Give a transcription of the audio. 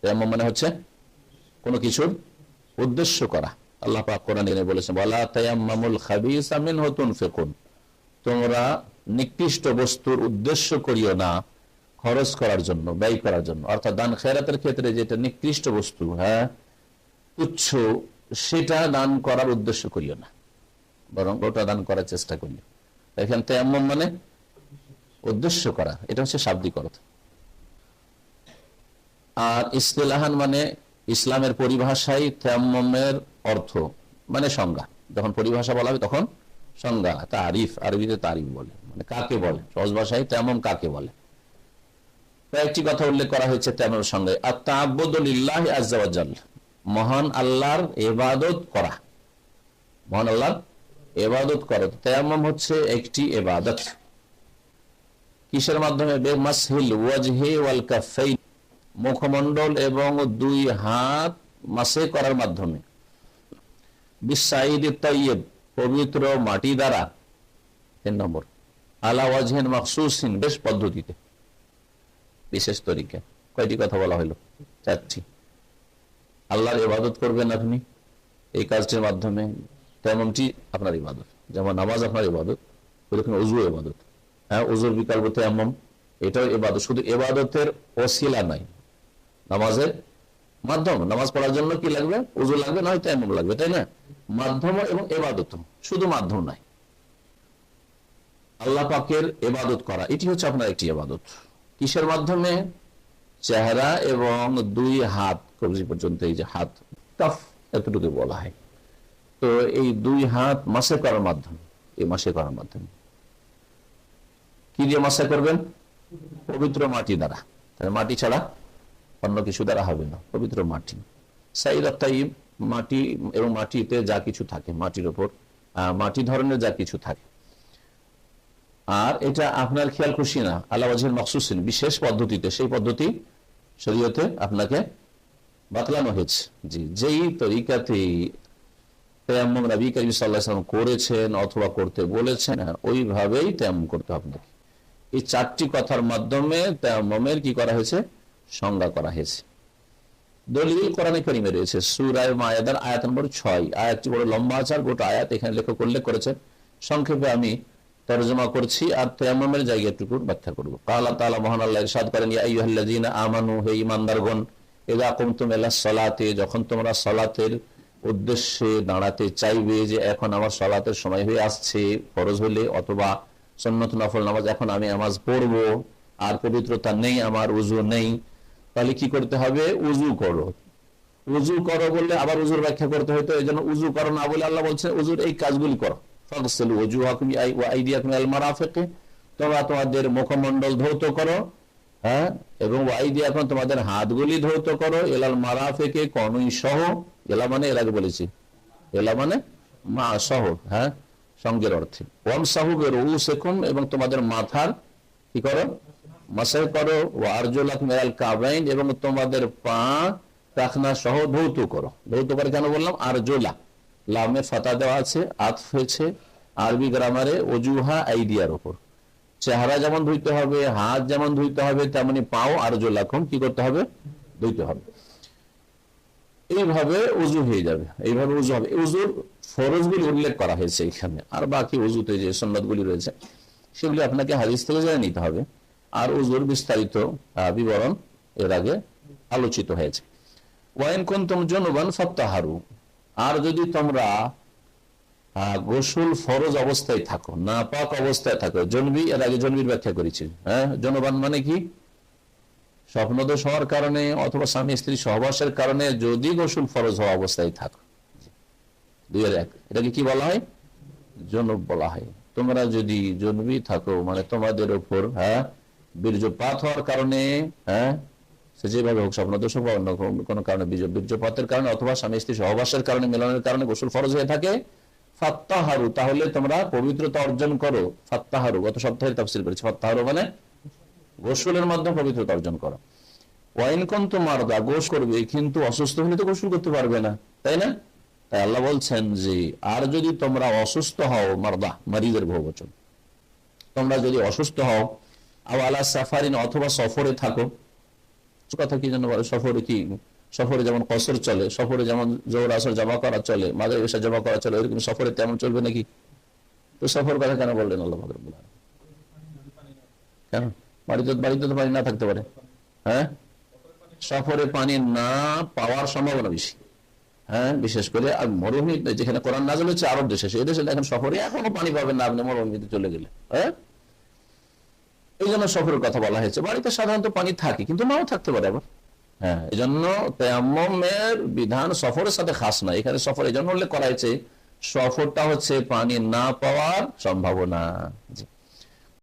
তেমন মানে হচ্ছে কোনো কিছুর উদ্দেশ্য করা। আল্লাহ পাক কোরআন বলেছেন বলা তায়াম্মামুল খাবিস আমিন হতুন ফেকুন তোমরা নিকৃষ্ট বস্তুর উদ্দেশ্য করিও না খরচ করার জন্য, ব্যয় করার জন্য। অর্থাৎ দান খেরাতের ক্ষেত্রে যেটা নিকৃষ্ট বস্তু হ্যাঁ তুচ্ছ, সেটা দান করার উদ্দেশ্য করিও না, বরং ওটা দান করার চেষ্টা করিও। এখান তেমন মানে উদ্দেশ্য করা, এটা হচ্ছে শাব্দিক অর্থ। আর ইস্তেলাহান মানে ইসলামের পরিভাষায় তেমমের অর্থ মানে সংজ্ঞা। যখন পরিভাষা বলা হবে তখন সংজ্ঞা, তারিফ, আরবিতে তারিফ বলে। মানে কাকে বলে? সহজ ভাষায় তেমন কাকে বলে? কয়েকটি কথা উল্লেখ করা হয়েছে তেমন সঙ্গে। আর তাবদুল্লাহ আজাল মহান আল্লাহর এবাদত করা। মহান আল্লাহর এবাদত করা। তেমন হচ্ছে একটি এবাদত কিসের মাধ্যমে? বেমাসহিল ওয়াজহে ওয়াল কাফাইন মুখমণ্ডল এবং দুই হাত মাসে করার মাধ্যমে। তৈয়ব পবিত্র মাটি দ্বারা। তিন নম্বর। আলা ওয়াজহেন মখসুসিন, বেশ পদ্ধতিতে। বিশেষ তরিকা। কয়টি কথা বলা হলো চারটি। আল্লাহর ইবাদত করবেন আপনি। এই কাজটির মাধ্যমে তেমনটি আপনার ইবাদত। যেমন নামাজ আপনার ইবাদত, ওইরকম উজু ইবাদত। হ্যাঁ উজুর বিকল্প তেমন। এটাও এবাদত শুধু এবাদতের অশিলা নাই নামাজের মাধ্যম, নামাজ পড়ার জন্য কি লাগবে? উজু লাগবে নয়তো এমন লাগবে, তাই না? মাধ্যম এবং এবাদত, শুধু মাধ্যম নাই আল্লাহ পাকের এবাদত করা, এটি হচ্ছে আপনার একটি এবাদত। কিসের মাধ্যমে? চেহারা এবং দুই হাত, কবজি পর্যন্ত, এই যে হাত, কাফ, এতটুকু বলা হয়। তো এই দুই হাত মাসে করার মাধ্যমে, এই মাসে করার মাধ্যমে। কি দিয়ে মাসে করবেন? পবিত্র মাটি দ্বারা। মাটি ছাড়া অন্য কিছু দ্বারা হবে না, পবিত্র মাটি। সাইদ তাইব মাটি এবং মাটিতে যা কিছু থাকে, মাটির ওপর মাটি ধরনের যা কিছু থাকে। আর এটা আপনার খেয়াল খুশি না, আল্লাহ মকসুসিন বিশেষ পদ্ধতিতে, সেই পদ্ধতি শরীয়তে আপনাকে বাতলানো হয়েছে। জি, যেই তরিকাতে তেমন নবী করিম সাল্লাহাম করেছেন অথবা করতে বলেছেন, ওইভাবেই তেমন করতে হবে এই চারটি কথার মাধ্যমে তেমমের কি করা হয়েছে? সংজ্ঞা করা হয়েছে। দলিল কোরআনে করিমে রয়েছে, সুরায় মায়াদার আয়াত নম্বর ছয়। আয়াতটি বড় লম্বা আচার, গোটা আয়াত এখানে লেখক উল্লেখ করেছেন। সংক্ষেপে আমি তর্জমা করছি আর তেমমের জায়গাটুকু ব্যাখ্যা করব। কালা তালা মহান আল্লাহ ইরশাদ করেন, ইয়া আমানু, হে ইমানদারগণ এদা কুমতুম এলা সলাতে যখন তোমরা সলাতের উদ্দেশ্যে দাঁড়াতে চাইবে যে এখন আমার সলাতের সময় হয়ে আসছে, ফরজ হলে অথবা সন্নত নফল নামাজ এখন আমি নামাজ পড়ব, আর পবিত্রতা নেই, আমার উজু নেই তাহলে কি করতে হবে? উজু করো। উজু করো বললে আবার উজুর ব্যাখ্যা করতে হয়তো এই জন্য উজু করো না বলে আল্লাহ বলছে উজুর এই কাজগুলি করো। হ্যাঁ? এবং এখন তোমাদের হাতগুলি ধৌত করো। এলাল মারাফেকে কনুই সহ। এলা মানে এলা মানে মা হ্যাঁ? সঙ্গের অর্থে। এবং তোমাদের মাথার কি করো? মাসাই করো ও আরজুলাক মেয়াল কাবাইন, এবং তোমাদের পা টাকনা সহ ধৌত করো। ধৌত করে কেন বললাম? আরজোলা লামে ফাতা দেওয়া আছে, আত হয়েছে, আরবি গ্রামারে অজুহা আইডিয়ার ওপর চেহারা যেমন ধুইতে হবে, হাত যেমন ধুইতে হবে, তেমনি পাও আর জোলাখম কি করতে হবে? ধুইতে হবে। এইভাবে উজু হয়ে যাবে, এইভাবে উজু হবে। উজুর ফরজগুলি উল্লেখ করা হয়েছে এখানে। আর বাকি উজুতে যে সন্ন্যতগুলি রয়েছে, সেগুলি আপনাকে হাদিস থেকে জেনে নিতে হবে। আর উজুর বিস্তারিত বিবরণ এর আগে আলোচিত হয়েছে। ওয়াইন কুন্তম জনবান ফত্তাহারু। আর যদি তোমরা গোসল ফরজ অবস্থায় থাকো না পাক অবস্থায় থাকো জন্মী এর আগে জন্মীর ব্যাখ্যা করেছি হ্যাঁ? জনবান মানে কি? স্বপ্নদোষ হওয়ার কারণে অথবা স্বামী, স্ত্রী সহবাসের কারণে যদি গোসল ফরজ হওয়া অবস্থায় থাকো। দুই এক। এটাকে কি বলা হয়? জনব বলা হয়। তোমরা যদি জনবি থাকো মানে তোমাদের উপর হ্যাঁ? বীর্যপাত হওয়ার কারণে হ্যাঁ? সে যেভাবে হোক স্বপ্নদোষ হোক অন্য কোনো কারণে বীর্যপাতের কারণে অথবা স্বামী স্ত্রী সহবাসের কারণে, মিলনের কারণে গোসল ফরজ হয়ে থাকে, ফাত্তাহারু, তাহলে তোমরা পবিত্রতা অর্জন করো, ফাত্তাহারু, গত সপ্তাহে তাফসিল করেছি, ফাত্তাহারু মানে গোসলের মাধ্যমে পবিত্রতা অর্জন করো। ওয়াইন কন্ত মারদা, গোস করবে, কিন্তু অসুস্থ হলে তো গোসল করতে পারবে না, তাই না? তাই আল্লাহ বলছেন যে, আর যদি তোমরা অসুস্থ হও, মারদা, মারিদের বহুবচন, তোমরা যদি অসুস্থ হও আলা সাফারিন অথবা সফরে থাকো। কথা কি বলে, সফরে কি? সফরে যেমন কসর চলে, সফরে যেমন জোর আসর জমা করা চলে মাঝে এসে জমা করা চলে, এরকম সফরে তেমন চলবে নাকি? তো সফর কথা কেন বললেন আল্লাহ কেন? বাড়িতে বাড়িতে তো পানি না থাকতে পারে। হ্যাঁ? সফরে পানি না পাওয়ার সম্ভাবনা বেশি। হ্যাঁ? বিশেষ করে আর মরুভূমি যেখানে কোরআন নাজল হচ্ছে আরব দেশে, সেই দেশে দেখেন সফরে এখনও পানি পাবেন না আপনি মরুভূমিতে চলে গেলে। হ্যাঁ? এই জন্য সফরের কথা বলা হয়েছে। বাড়িতে সাধারণত পানি থাকে, কিন্তু নাও থাকতে পারে আবার। হ্যাঁ এই জন্য বিধান সফরের সাথে খাস না এখানে সফর এই জন্য উল্লেখ করা হয়েছে, সফরটা হচ্ছে পানি না পাওয়ার সম্ভাবনা।